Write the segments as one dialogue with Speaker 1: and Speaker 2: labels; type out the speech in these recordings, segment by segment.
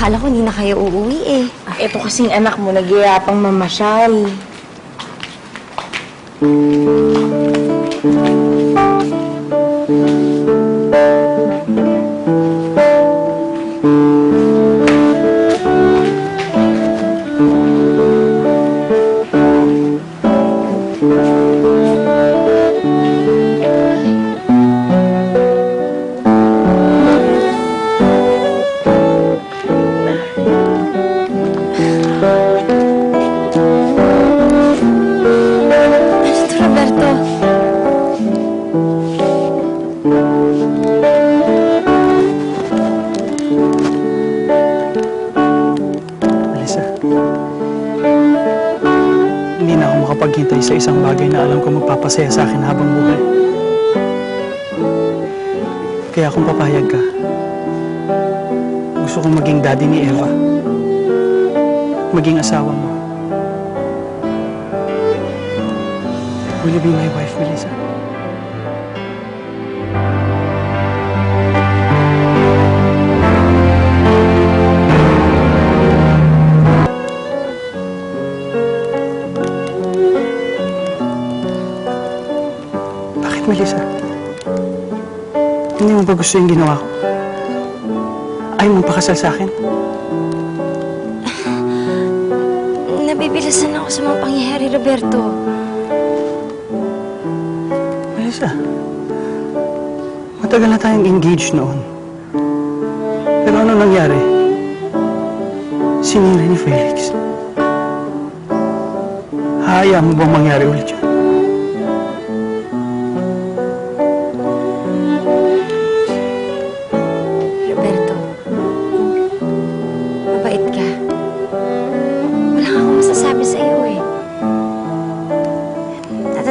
Speaker 1: Akala ko hindi na kayo uuwi eh.
Speaker 2: Ito kasing anak mo, nagyayapang mamasyal.
Speaker 3: Makapaghintay sa isang bagay na alam ko magpapasaya sa akin habang buhay. Kaya kung papayag ka, gusto kong maging daddy ni Eva. Maging asawa mo. Will you be my wife, Melissa? Melissa? Hindi mo ba gusto yung ginawa ko? Ayaw mo pakasal sa akin?
Speaker 1: Nabibilasan ako sa mga pangyayari, Roberto.
Speaker 3: Melissa, matagal na tayong engaged noon. Pero ano nangyari? Sinira ni Felix. Hayaan mo bang mangyari ulit yun?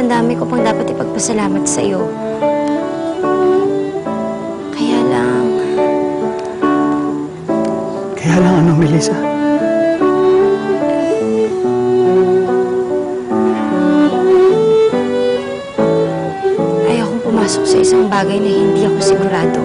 Speaker 1: Ang dami ko pang dapat ipagpasalamat sa iyo. Kaya lang,
Speaker 3: Kaya lang ano, Melissa?
Speaker 1: ayokong pumasok sa isang bagay na hindi ako sigurado.